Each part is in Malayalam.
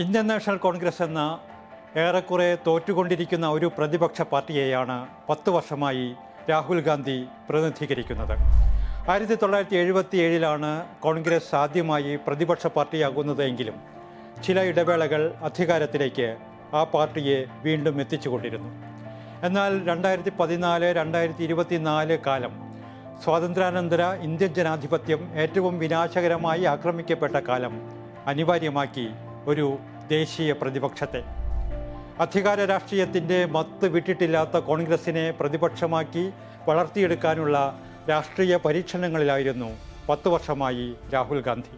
ഇന്ത്യൻ നാഷണൽ കോൺഗ്രസ് എന്ന ഏറെക്കുറെ തോറ്റുകൊണ്ടിരിക്കുന്ന ഒരു പ്രതിപക്ഷ പാർട്ടിയെയാണ് പത്ത് വർഷമായി രാഹുൽ ഗാന്ധി പ്രതിനിധീകരിക്കുന്നത്. ആയിരത്തി തൊള്ളായിരത്തി എഴുപത്തി ഏഴിലാണ് കോൺഗ്രസ് ആദ്യമായി പ്രതിപക്ഷ പാർട്ടിയാകുന്നതെങ്കിലും ചില ഇടവേളകൾ അധികാരത്തിലേക്ക് ആ പാർട്ടിയെ വീണ്ടും എത്തിച്ചുകൊണ്ടിരുന്നു. എന്നാൽ രണ്ടായിരത്തി പതിനാല് രണ്ടായിരത്തി ഇരുപത്തിനാല് കാലം സ്വാതന്ത്ര്യാനന്തര ഇന്ത്യൻ ജനാധിപത്യം ഏറ്റവും വിനാശകരമായി ആക്രമിക്കപ്പെട്ട കാലം അനിവാര്യമാക്കി ഒരു ദേശീയ പ്രതിപക്ഷത്തെ. അധികാര രാഷ്ട്രീയത്തിന്റെ മത്ത് വിട്ടിട്ടില്ലാത്ത കോൺഗ്രസിനെ പ്രതിപക്ഷമാക്കി വളർത്തിയെടുക്കാനുള്ള രാഷ്ട്രീയ പരീക്ഷണങ്ങളിലായിരുന്നു പത്ത് വർഷമായി രാഹുൽ ഗാന്ധി.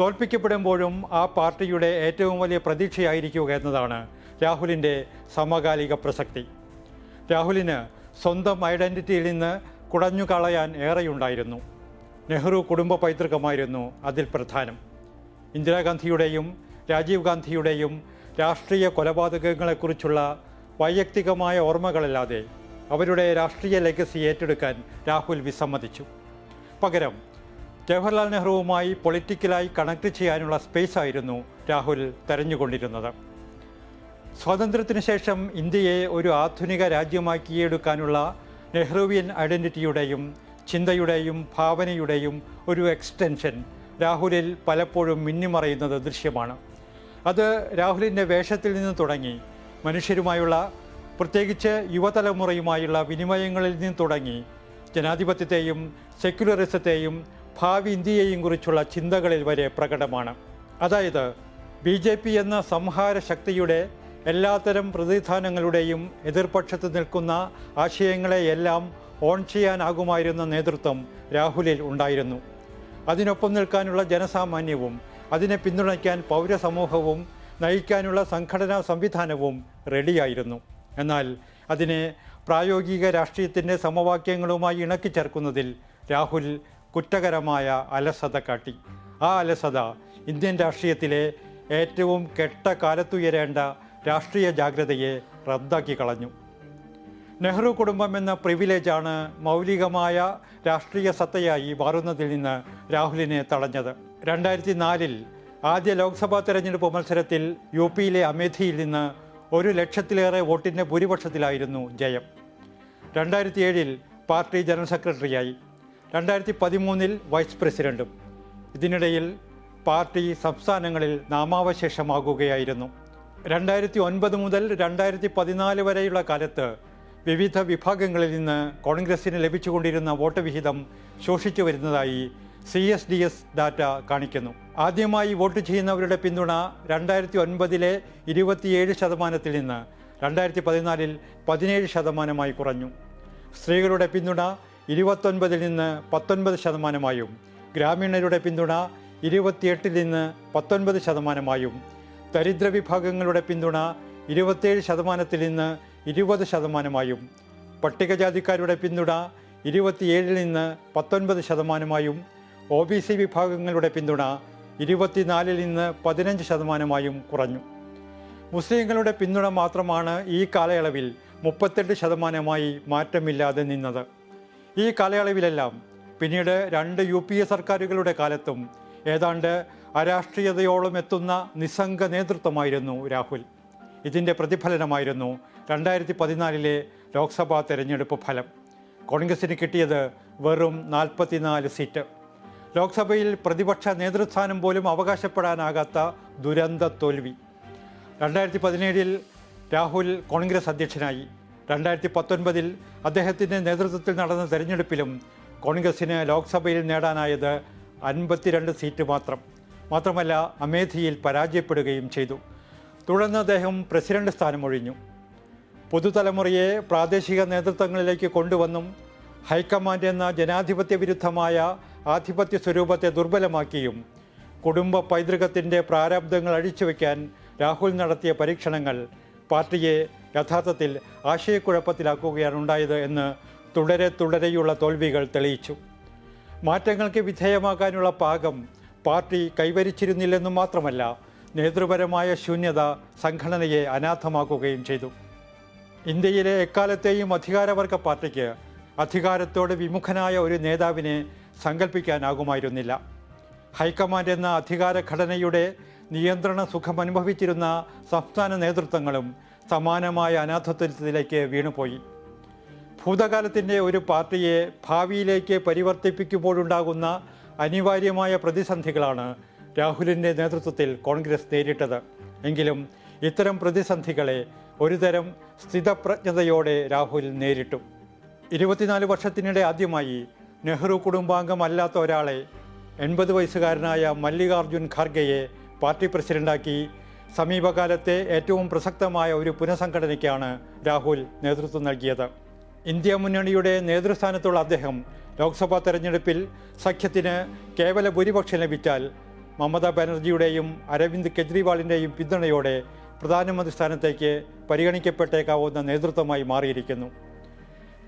തോൽപ്പിക്കപ്പെടുമ്പോഴും ആ പാർട്ടിയുടെ ഏറ്റവും വലിയ പ്രതീക്ഷയായിരിക്കുക എന്നതാണ് രാഹുലിന്റെ സമകാലിക പ്രസക്തി. രാഹുലിന് സ്വന്തം ഐഡന്റിറ്റിയിൽ നിന്ന് കുടഞ്ഞു കളയാൻ ഏറെയുണ്ടായിരുന്നു. നെഹ്റു കുടുംബ പൈതൃകമായിരുന്നു അതിൽ പ്രധാനം. ഇന്ദിരാഗാന്ധിയുടെയും രാജീവ് ഗാന്ധിയുടെയും രാഷ്ട്രീയ കൊലപാതകങ്ങളെക്കുറിച്ചുള്ള വൈയക്തികമായ ഓർമ്മകളല്ലാതെ അവരുടെ രാഷ്ട്രീയ ലെഗസി ഏറ്റെടുക്കാൻ രാഹുൽ വിസമ്മതിച്ചു. പകരം ജവഹർലാൽ നെഹ്റുവുമായി പൊളിറ്റിക്കലായി കണക്ട് ചെയ്യാനുള്ള സ്പേസ് ആയിരുന്നു രാഹുൽ തെരഞ്ഞുകൊണ്ടിരുന്നത്. സ്വാതന്ത്ര്യത്തിന് ശേഷം ഇന്ത്യയെ ഒരു ആധുനിക രാജ്യമാക്കിയെടുക്കാനുള്ള നെഹ്റുവിയൻ ഐഡന്റിറ്റിയുടെയും ചിന്തയുടെയും ഭാവനയുടെയും ഒരു എക്സ്റ്റൻഷൻ രാഹുലിൽ പലപ്പോഴും മിന്നിമറയുന്നത് ദൃശ്യമാണ്. അത് രാഹുലിന്റെ വേഷത്തിൽ നിന്ന് തുടങ്ങി. മനുഷ്യരുമായുള്ള പ്രത്യേകിച്ച് യുവതലമുറയുമായുള്ള വിനിമയങ്ങളിൽ നിന്ന് തുടങ്ങി. ജനാധിപത്യത്തെയും സെക്യുലറിസത്തെയും ഭാവി ഇന്ത്യയെയും കുറിച്ചുള്ള ചിന്തകളിൽ വരെ പ്രകടമാണ്. അതായത് ബി ജെ പി എന്ന സംഹാര ശക്തിയുടെ എല്ലാത്തരം പ്രതിധാനങ്ങളുടെയും എതിർപക്ഷത്ത് നിൽക്കുന്ന ആശയങ്ങളെയെല്ലാം ഓൺ ചെയ്യാനാകുമായിരുന്ന നേതൃത്വം രാഹുലിൽ ഉണ്ടായിരുന്നു. അതിനൊപ്പം നിൽക്കാനുള്ള ജനസാമാന്യവും അതിനെ പിന്തുണയ്ക്കാൻ പൗരസമൂഹവും നയിക്കാനുള്ള സംഘടനാ സംവിധാനവും റെഡിയായിരുന്നു. എന്നാൽ അതിനെ പ്രായോഗിക രാഷ്ട്രീയത്തിന്റെ സമവാക്യങ്ങളുമായി ഇണക്കി ചേർക്കുന്നതിൽ രാഹുൽ കുറ്റകരമായ അലസത കാട്ടി. ആ അലസത ഇന്ത്യൻ രാഷ്ട്രീയത്തിലെ ഏറ്റവും കെട്ട കാലത്തുയരേണ്ട രാഷ്ട്രീയ ജാഗ്രതയെ റദ്ദാക്കി കളഞ്ഞു. നെഹ്റു കുടുംബം എന്ന പ്രിവിലേജാണ് മൗലികമായ രാഷ്ട്രീയ സത്തയായി മാറുന്നതിൽ നിന്ന് രാഹുലിനെ തടഞ്ഞത്. രണ്ടായിരത്തി നാലിൽ ആദ്യ ലോക്സഭാ തെരഞ്ഞെടുപ്പ് മത്സരത്തിൽ യു പിയിലെ അമേഠിയിൽ നിന്ന് ഒരു ലക്ഷത്തിലേറെ വോട്ടിന്റെ ഭൂരിപക്ഷത്തിലായിരുന്നു ജയം. രണ്ടായിരത്തി ഏഴിൽ പാർട്ടി ജനറൽ സെക്രട്ടറിയായി. രണ്ടായിരത്തി പതിമൂന്നിൽ വൈസ് പ്രസിഡന്റും. ഇതിനിടയിൽ പാർട്ടി സംസ്ഥാനങ്ങളിൽ നാമാവശേഷമാകുകയായിരുന്നു. രണ്ടായിരത്തി ഒൻപത് മുതൽ രണ്ടായിരത്തി പതിനാല് വരെയുള്ള കാലത്ത് വിവിധ വിഭാഗങ്ങളിൽ നിന്ന് കോൺഗ്രസിന് ലഭിച്ചുകൊണ്ടിരുന്ന വോട്ട് വിഹിതം ശോഷിച്ചു വരുന്നതായി C S D S data കാണിക്കുന്നു. ആദ്യമായി വോട്ട് ചെയ്യുന്നവരുടെ പിന്തുണ രണ്ടായിരത്തി ഒൻപതിലെ ഇരുപത്തിയേഴ് ശതമാനത്തിൽ നിന്ന് രണ്ടായിരത്തി പതിനാലിൽ പതിനേഴ് ശതമാനമായി കുറഞ്ഞു. സ്ത്രീകളുടെ പിന്തുണ ഇരുപത്തൊൻപതിൽ നിന്ന് പത്തൊൻപത് ശതമാനമായും ഗ്രാമീണരുടെ പിന്തുണ ഇരുപത്തിയെട്ടിൽ നിന്ന് പത്തൊൻപത് ശതമാനമായും ദരിദ്ര വിഭാഗങ്ങളുടെ പിന്തുണ ഇരുപത്തേഴ് ശതമാനത്തിൽ നിന്ന് ഇരുപത് ശതമാനമായും പട്ടികജാതിക്കാരുടെ പിന്തുണ ഇരുപത്തിയേഴിൽ നിന്ന് പത്തൊൻപത് ശതമാനമായും ഒ ബി സി വിഭാഗങ്ങളുടെ പിന്തുണ ഇരുപത്തിനാലിൽ നിന്ന് പതിനഞ്ച് ശതമാനമായും കുറഞ്ഞു. മുസ്ലിങ്ങളുടെ പിന്തുണ മാത്രമാണ് ഈ കാലയളവിൽ മുപ്പത്തെട്ട് ശതമാനമായി മാറ്റമില്ലാതെ നിന്നത്. ഈ കാലയളവിലെല്ലാം പിന്നീട് രണ്ട് യു പി എ സർക്കാരുകളുടെ കാലത്തും ഏതാണ്ട് അരാഷ്ട്രീയതയോളം എത്തുന്ന നിസ്സംഗ നേതൃത്വമായിരുന്നു രാഹുൽ. ഇതിന്റെ പ്രതിഫലനമായിരുന്നു രണ്ടായിരത്തി പതിനാലിലെ ലോക്സഭാ തെരഞ്ഞെടുപ്പ് ഫലം. കോൺഗ്രസിന് കിട്ടിയത് വെറും നാൽപ്പത്തിനാല് സീറ്റ്. ലോക്സഭയിൽ പ്രതിപക്ഷ നേതൃസ്ഥാനം പോലും അവകാശപ്പെടാനാകാത്ത ദുരന്ത തോൽവി. രണ്ടായിരത്തി പതിനേഴിൽ രാഹുൽ കോൺഗ്രസ് അധ്യക്ഷനായി. രണ്ടായിരത്തി പത്തൊൻപതിൽ അദ്ദേഹത്തിന്റെ നേതൃത്വത്തിൽ നടന്ന തെരഞ്ഞെടുപ്പിലും കോൺഗ്രസിന് ലോക്സഭയിൽ നേടാനായത് അൻപത്തിരണ്ട് സീറ്റ് മാത്രം. മാത്രമല്ല അമേഠിയിൽ പരാജയപ്പെടുകയും ചെയ്തു. തുടർന്ന് അദ്ദേഹം പ്രസിഡന്റ് സ്ഥാനമൊഴിഞ്ഞു. പുതുതലമുറയെ പ്രാദേശിക നേതൃത്വങ്ങളിലേക്ക് കൊണ്ടുവന്നും ഹൈക്കമാൻഡ് എന്ന ജനാധിപത്യ വിരുദ്ധമായ ആധിപത്യ സ്വരൂപത്തെ ദുർബലമാക്കിയും കുടുംബ പൈതൃകത്തിന്റെ പ്രാരബ്ധങ്ങൾ അഴിച്ചുവെക്കാൻ രാഹുൽ നടത്തിയ പരീക്ഷണങ്ങൾ പാർട്ടിയെ യഥാർത്ഥത്തിൽ ആശയക്കുഴപ്പത്തിലാക്കുകയാണ് ഉണ്ടായത് എന്ന് തുടരെ തുടരെയുള്ള തോൽവികൾ തെളിയിച്ചു. മാറ്റങ്ങൾക്ക് വിധേയമാകാനുള്ള പാകം പാർട്ടി കൈവരിച്ചിരുന്നില്ലെന്നും മാത്രമല്ല നേതൃപരമായ ശൂന്യത സംഘടനയെ അനാഥമാക്കുകയും ചെയ്തു. ഇന്ത്യയിലെ എക്കാലത്തെയും അധികാരവർഗ പാർട്ടിക്ക് അധികാരത്തോട് വിമുഖനായ ഒരു നേതാവിനെ സങ്കല്പിക്കാനാകുമായിരുന്നില്ല ഹൈക്കമാൻഡ് എന്ന അധികാര ഘടനയുടെ നിയന്ത്രണ സുഖം അനുഭവിച്ചിരുന്ന സംസ്ഥാന നേതൃത്വങ്ങളും സമാനമായ അനാഥത്വത്തിലേക്ക് വീണുപോയി. ഭൂതകാലത്തിന്റെ ഒരു പാർട്ടിയെ ഭാവിയിലേക്ക് പരിവർത്തിപ്പിക്കുമ്പോഴുണ്ടാകുന്ന അനിവാര്യമായ പ്രതിസന്ധികളാണ് രാഹുലിന്റെ നേതൃത്വത്തിൽ കോൺഗ്രസ് നേരിട്ടത്. എങ്കിലും ഇത്തരം പ്രതിസന്ധികളെ ഒരുതരം സ്ഥിതപ്രജ്ഞതയോടെ രാഹുൽ നേരിട്ടു. ഇരുപത്തിനാല് വർഷത്തിനിടെ ആദ്യമായി നെഹ്റു കുടുംബാംഗമല്ലാത്ത ഒരാളെ എൺപത് വയസ്സുകാരനായ മല്ലികാർജുൻ ഖാർഗെയെ പാർട്ടി പ്രസിഡന്റാക്കി സമീപകാലത്തെ ഏറ്റവും പ്രസക്തമായ ഒരു പുനഃസംഘടനയ്ക്കാണ് രാഹുൽ നേതൃത്വം നൽകിയത്. ഇന്ത്യ മുന്നണിയുടെ നേതൃസ്ഥാനത്തുള്ള അദ്ദേഹം ലോക്സഭാ തെരഞ്ഞെടുപ്പിൽ സഖ്യത്തിന് കേവല ഭൂരിപക്ഷം ലഭിച്ചാൽ മമതാ ബാനർജിയുടെയും അരവിന്ദ് കെജ്രിവാളിന്റെയും പിന്തുണയോടെ പ്രധാനമന്ത്രി സ്ഥാനത്തേക്ക് പരിഗണിക്കപ്പെട്ടേക്കാവുന്ന നേതൃത്വമായി മാറിയിരിക്കുന്നു.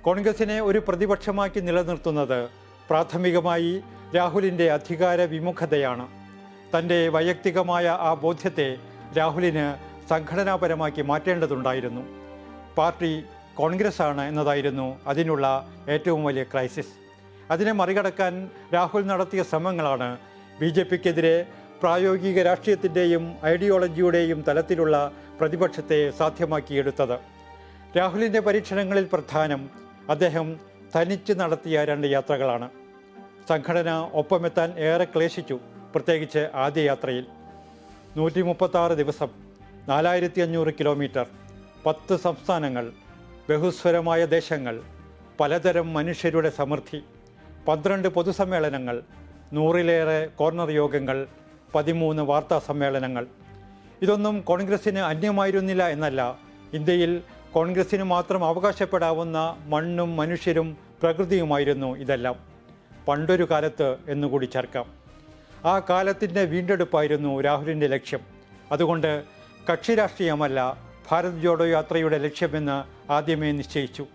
കോൺഗ്രസിനെ ഒരു പ്രതിപക്ഷമാക്കി നിലനിർത്തുന്നത് പ്രാഥമികമായി രാഹുലിന്റെ അധികാര വിമുഖതയാണ്. തന്റെ വൈയക്തികമായ ആ ബോധ്യത്തെ രാഹുലിന് സംഘടനാപരമാക്കി മാറ്റേണ്ടതുണ്ടായിരുന്നു. പാർട്ടി കോൺഗ്രസ് ആണ് എന്നതായിരുന്നു അതിനുള്ള ഏറ്റവും വലിയ ക്രൈസിസ്. അതിനെ മറികടക്കാൻ രാഹുൽ നടത്തിയ ശ്രമങ്ങളാണ് ബി ജെ പിക്കെതിരെ പ്രായോഗിക രാഷ്ട്രീയത്തിന്റെയും ഐഡിയോളജിയുടെയും തലത്തിലുള്ള പ്രതിപക്ഷത്തെ സാധ്യമാക്കിയെടുത്തത്. രാഹുലിന്റെ പരീക്ഷണങ്ങളിൽ പ്രധാനം അദ്ദേഹം തനിച്ച് നടത്തിയ രണ്ട് യാത്രകളാണ്. സംഘടന ഒപ്പമെത്താൻ ഏറെ ക്ലേശിച്ചു പ്രത്യേകിച്ച് ആദ്യ യാത്രയിൽ. നൂറ്റി മുപ്പത്താറ് ദിവസം നാലായിരത്തി അഞ്ഞൂറ് കിലോമീറ്റർ പത്ത് സംസ്ഥാനങ്ങൾ ബഹുസ്വരമായ ദേശങ്ങൾ പലതരം മനുഷ്യരുടെ സമൃദ്ധി പന്ത്രണ്ട് പൊതുസമ്മേളനങ്ങൾ നൂറിലേറെ കോർണർ യോഗങ്ങൾ പതിമൂന്ന് വാർത്താ സമ്മേളനങ്ങൾ. ഇതൊന്നും കോൺഗ്രസിന് അന്യമായിരുന്നില്ല എന്നല്ല. ഇന്ത്യയിൽ കോൺഗ്രസിന് മാത്രം അവകാശപ്പെടാവുന്ന മണ്ണും മനുഷ്യരും പ്രകൃതിയുമായിരുന്നു ഇതെല്ലാം. പണ്ടൊരു കാലത്ത് എന്നുകൂടി ചേർക്കാം. ആ കാലത്തിന്റെ വീണ്ടെടുപ്പായിരുന്നു രാഹുലിന്റെ ലക്ഷ്യം. അതുകൊണ്ട് കക്ഷി രാഷ്ട്രീയമല്ല ഭാരത് ജോഡോ യാത്രയുടെ ലക്ഷ്യമെന്ന് ആദ്യമേ നിശ്ചയിച്ചു.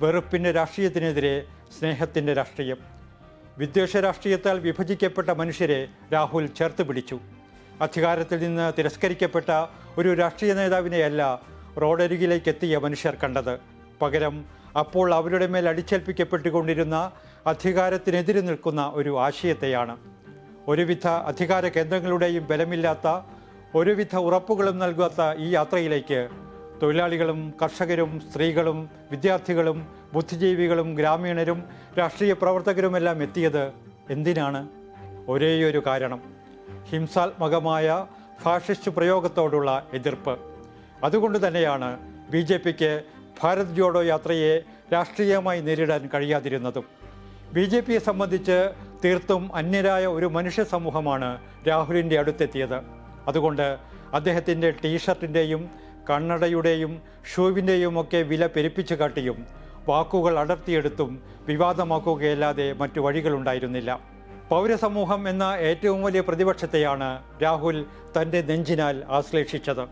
വെറുപ്പിന്റെ രാഷ്ട്രീയത്തിനെതിരെ സ്നേഹത്തിന്റെ രാഷ്ട്രീയം. വിദ്വേഷ രാഷ്ട്രീയത്താൽ വിഭജിക്കപ്പെട്ട മനുഷ്യരെ രാഹുൽ ചേർത്ത് പിടിച്ചു. അധികാരത്തിൽ നിന്ന് തിരസ്കരിക്കപ്പെട്ട ഒരു രാഷ്ട്രീയ നേതാവിനെയല്ല റോഡരികിലേക്ക് എത്തിയ മനുഷ്യർ കണ്ടത്. പകരം അപ്പോൾ അവരുടെ മേൽ അടിച്ചേൽപ്പിക്കപ്പെട്ടുകൊണ്ടിരുന്ന അധികാരത്തിനെതിരെ നിൽക്കുന്ന ഒരു ആശയത്തെയാണ്. ഒരുവിധ അധികാര കേന്ദ്രങ്ങളുടെയും ബലമില്ലാത്ത ഒരുവിധ ഉറപ്പുകളും നൽകാത്ത ഈ യാത്രയിലേക്ക് തൊഴിലാളികളും കർഷകരും സ്ത്രീകളും വിദ്യാർത്ഥികളും ബുദ്ധിജീവികളും ഗ്രാമീണരും രാഷ്ട്രീയ പ്രവർത്തകരുമെല്ലാം എത്തിയത് എന്തിനാണ്? ഒരേയൊരു കാരണം ഹിംസാത്മകമായ ഫാഷിസ്റ്റ് പ്രയോഗത്തോടുള്ള എതിർപ്പ്. അതുകൊണ്ട് തന്നെയാണ് ബി ജെ പിക്ക് ഭാരത് ജോഡോ യാത്രയെ രാഷ്ട്രീയമായി നേരിടാൻ കഴിയാതിരുന്നതും. ബി ജെ പിയെ സംബന്ധിച്ച് തീർത്തും അന്യരായ ഒരു മനുഷ്യ സമൂഹമാണ് രാഹുലിന്റെ അടുത്തെത്തിയത്. അതുകൊണ്ട് അദ്ദേഹത്തിന്റെ ടീഷർട്ടിന്റെയും കണ്ണടയുടെയും ഷൂവിന്റെയും ഒക്കെ വില പെരുപ്പിച്ചു കാട്ടിയും വാക്കുകൾ അടർത്തിയെടുത്തും വിവാദമാക്കുകയല്ലാതെ മറ്റു വഴികളുണ്ടായിരുന്നില്ല. പൗരസമൂഹം എന്ന ഏറ്റവും വലിയ പ്രതിപക്ഷത്തെയാണ് രാഹുൽ തന്റെ നെഞ്ചിനാൽ ആശ്ലേഷിച്ചത്.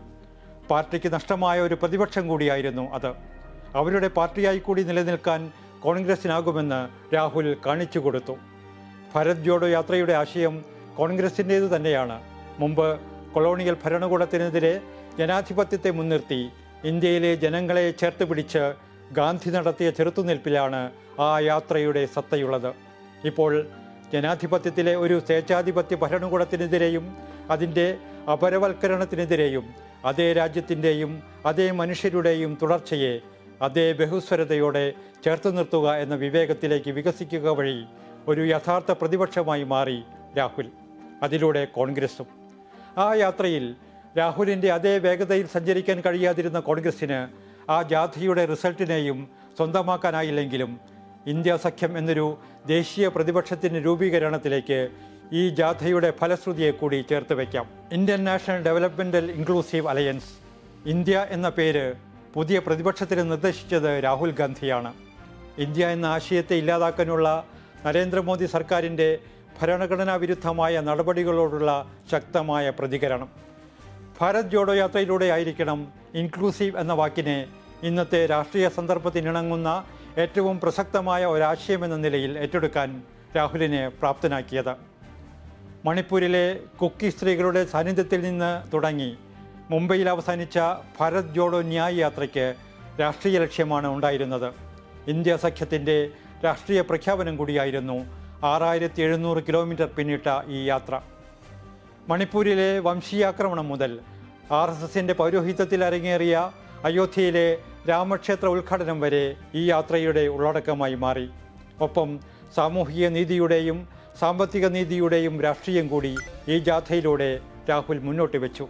പാർട്ടിക്ക് നഷ്ടമായ ഒരു പ്രതിപക്ഷം കൂടിയായിരുന്നു അത്. അവരുടെ പാർട്ടിയായി കൂടി നിലനിൽക്കാൻ കോൺഗ്രസിനാകുമെന്ന് രാഹുൽ കാണിച്ചു കൊടുത്തു. ഭരത് ജോഡോ യാത്രയുടെ ആശയം കോൺഗ്രസിന്റേതു തന്നെയാണ്. മുമ്പ് കൊളോണിയൽ ഭരണകൂടത്തിനെതിരെ ജനാധിപത്യത്തെ മുൻനിർത്തി ഇന്ത്യയിലെ ജനങ്ങളെ ചേർത്ത് പിടിച്ച് ഗാന്ധി നടത്തിയ ചെറുത്തുനിൽപ്പിലാണ് ആ യാത്രയുടെ സത്തയുള്ളത്. ഇപ്പോൾ ജനാധിപത്യത്തിലെ ഒരു സ്വേച്ഛാധിപത്യ ഭരണകൂടത്തിനെതിരെയും അതിന്റെ അപരവൽക്കരണത്തിനെതിരെയും അതേ രാജ്യത്തിന്റെയും അതേ മനുഷ്യരുടെയും തുടർച്ചയെ അതേ ബഹുസ്വരതയോടെ ചേർത്ത് നിർത്തുക എന്ന വിവേകത്തിലേക്ക് വികസിക്കുക വഴി ഒരു യഥാർത്ഥ പ്രതിപക്ഷമായി മാറി രാഹുൽ. അതിലൂടെ കോൺഗ്രസും. ആ യാത്രയിൽ രാഹുലിന്റെ അതേ വേഗതയിൽ സഞ്ചരിക്കാൻ കഴിയാതിരുന്ന കോൺഗ്രസിന് ആ ജാഥയുടെ റിസൾട്ടിനെയും സ്വന്തമാക്കാനായില്ലെങ്കിലും ഇന്ത്യ സഖ്യം എന്നൊരു ദേശീയ പ്രതിപക്ഷത്തിന്റെ രൂപീകരണത്തിലേക്ക് ഈ ജാഥയുടെ ഫലശ്രുതിയെ കൂടി ചേർത്ത് വയ്ക്കാം. Indian National Developmental Inclusive Alliance India എന്ന പേര് പുതിയ പ്രതിപക്ഷത്തിന് നിർദ്ദേശിച്ചത് രാഹുൽ ഗാന്ധിയാണ്. ഇന്ത്യ എന്ന ആശയത്തെ ഇല്ലാതാക്കാനുള്ള നരേന്ദ്രമോദി സർക്കാരിന്റെ ഭരണഘടനാ വിരുദ്ധമായ നടപടികളോടുള്ള ശക്തമായ പ്രതികരണം. ഭാരത് ജോഡോ യാത്രയിലൂടെ ആയിരിക്കണം ഇൻക്ലൂസീവ് എന്ന വാക്കിനെ ഇന്നത്തെ രാഷ്ട്രീയ സന്ദർഭത്തിനിണങ്ങുന്ന ഏറ്റവും പ്രസക്തമായ ഒരാശയമെന്ന നിലയിൽ ഏറ്റെടുക്കാൻ രാഹുലിനെ പ്രാപ്തനാക്കിയത്. മണിപ്പൂരിലെ കുക്കി സ്ത്രീകളുടെ സാന്നിധ്യത്തിൽ നിന്ന് തുടങ്ങി മുംബൈയിൽ അവസാനിച്ച ഭരത് ജോഡോ ന്യായ് യാത്രയ്ക്ക് രാഷ്ട്രീയ ലക്ഷ്യമാണ് ഉണ്ടായിരുന്നത്. ഇന്ത്യ സഖ്യത്തിന്റെ രാഷ്ട്രീയ പ്രഖ്യാപനം കൂടിയായിരുന്നു ആറായിരത്തി എഴുന്നൂറ് കിലോമീറ്റർ പിന്നിട്ട ഈ യാത്ര. മണിപ്പൂരിലെ വംശീയാക്രമണം മുതൽ ആർ എസ് എസിന്റെ പൗരോഹിത്യത്തിൽ അരങ്ങേറിയ അയോധ്യയിലെ രാമക്ഷേത്ര ഉദ്ഘാടനം വരെ ഈ യാത്രയുടെ ഉള്ളടക്കമായി മാറി. ഒപ്പം സാമൂഹിക നീതിയുടെയും സാമ്പത്തിക നീതിയുടെയും രാഷ്ട്രീയം കൂടി ഈ ജാഥയിലൂടെ രാഹുൽ മുന്നോട്ട് വെച്ചു.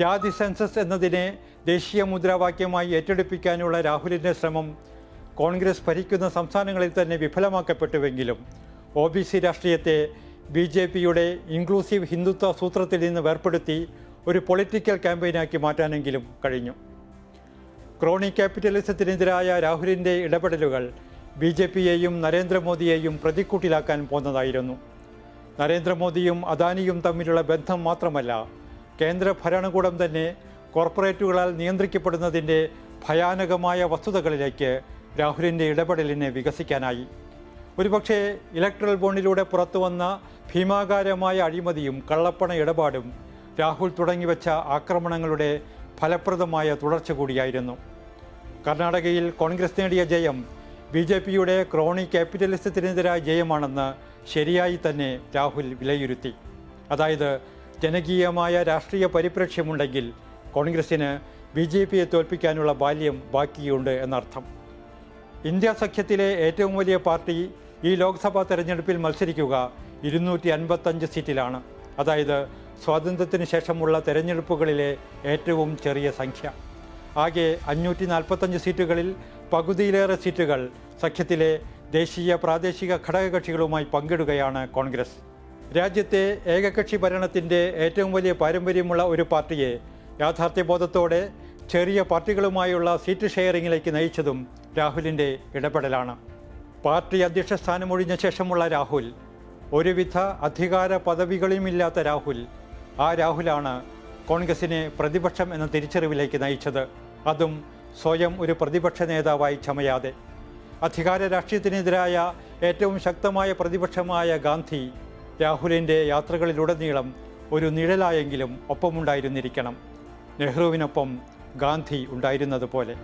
ജാതി സെൻസസ് എന്നതിനെ ദേശീയ മുദ്രാവാക്യമായി ഏറ്റെടുപ്പിക്കാനുള്ള രാഹുലിന്റെ ശ്രമം കോൺഗ്രസ് ഭരിക്കുന്ന സംസ്ഥാനങ്ങളിൽ തന്നെ വിഫലമാക്കപ്പെട്ടുവെങ്കിലും ഒ ബി സി രാഷ്ട്രീയത്തെ ബി ജെ പിയുടെ ഇൻക്ലൂസീവ് ഹിന്ദുത്വ സൂത്രത്തിൽ നിന്ന് വേർപ്പെടുത്തി ഒരു പൊളിറ്റിക്കൽ ക്യാമ്പയിനാക്കി മാറ്റാനെങ്കിലും കഴിഞ്ഞു. ക്രോണി ക്യാപിറ്റലിസത്തിനെതിരായ രാഹുലിന്റെ ഇടപെടലുകൾ ബി ജെ പിയെയും നരേന്ദ്രമോദിയെയും പ്രതിക്കൂട്ടിലാക്കാൻ പോന്നതായിരുന്നു. നരേന്ദ്രമോദിയും അദാനിയും തമ്മിലുള്ള ബന്ധം മാത്രമല്ല കേന്ദ്ര ഭരണകൂടം തന്നെ കോർപ്പറേറ്റുകളാൽ നിയന്ത്രിക്കപ്പെടുന്നതിന്റെ ഭയാനകമായ വസ്തുതകളിലേക്ക് രാഹുലിന്റെ ഇടപെടലിനെ വികസിക്കാനായി. ഒരുപക്ഷെ ഇലക്ട്രൽ ബോണ്ടിലൂടെ പുറത്തുവന്ന ഭീമാകാരമായ അഴിമതിയും കള്ളപ്പണ ഇടപാടും രാഹുൽ തുടങ്ങിവെച്ച ആക്രമണങ്ങളുടെ ഫലപ്രദമായ തുടർച്ച കൂടിയായിരുന്നു. കർണാടകയിൽ കോൺഗ്രസ് നേടിയ ജയം ബി ജെ പിയുടെ ക്രോണി ക്യാപിറ്റലിസത്തിനെതിരായ ജയമാണെന്ന് ശരിയായി തന്നെ രാഹുൽ വിലയിരുത്തി. അതായത് ജനകീയമായ രാഷ്ട്രീയ പരിപ്രേക്ഷ്യമുണ്ടെങ്കിൽ കോൺഗ്രസിന് ബി ജെ പിയെ തോൽപ്പിക്കാനുള്ള ബാല്യം ബാക്കിയുണ്ട് എന്നർത്ഥം. ഇന്ത്യ സഖ്യത്തിലെ ഏറ്റവും വലിയ പാർട്ടി ഈ ലോക്സഭാ തെരഞ്ഞെടുപ്പിൽ മത്സരിക്കുക ഇരുന്നൂറ്റി അൻപത്തഞ്ച് സീറ്റിലാണ്. അതായത് സ്വാതന്ത്ര്യത്തിന് ശേഷമുള്ള തെരഞ്ഞെടുപ്പുകളിലെ ഏറ്റവും ചെറിയ സംഖ്യ. ആകെ അഞ്ഞൂറ്റി നാൽപ്പത്തഞ്ച് സീറ്റുകളിൽ പകുതിയിലേറെ സീറ്റുകൾ സഖ്യത്തിലെ ദേശീയ പ്രാദേശിക ഘടകകക്ഷികളുമായി പങ്കിടുകയാണ് കോൺഗ്രസ്. രാജ്യത്തെ ഏകകക്ഷി ഭരണത്തിന്റെ ഏറ്റവും വലിയ പാരമ്പര്യമുള്ള ഒരു പാർട്ടിയെ യാഥാർത്ഥ്യബോധത്തോടെ ചെറിയ പാർട്ടികളുമായുള്ള സീറ്റ് ഷെയറിങ്ങിലേക്ക് നയിച്ചതും രാഹുലിന്റെ ഇടപെടലാണ്. പാർട്ടി അധ്യക്ഷ സ്ഥാനമൊഴിഞ്ഞ ശേഷമുള്ള രാഹുൽ ഒരുവിധ അധികാര പദവികളുമില്ലാത്ത രാഹുൽ ആ രാഹുലാണ് കോൺഗ്രസിനെ പ്രതിപക്ഷം എന്ന തിരിച്ചറിവിലേക്ക് നയിച്ചത്. അതും സ്വയം ഒരു പ്രതിപക്ഷ നേതാവായി ചമയാതെ. അധികാര രാഷ്ട്രീയത്തിനെതിരായ ഏറ്റവും ശക്തമായ പ്രതിപക്ഷമായ ഗാന്ധി രാഹുലിന്റെ യാത്രകളിലുടനീളം ഒരു നിഴലായെങ്കിലും ഒപ്പമുണ്ടായിരുന്നിരിക്കണം. നെഹ്റുവിനൊപ്പം ഗാന്ധി ഉണ്ടായിരുന്നത് പോലെ.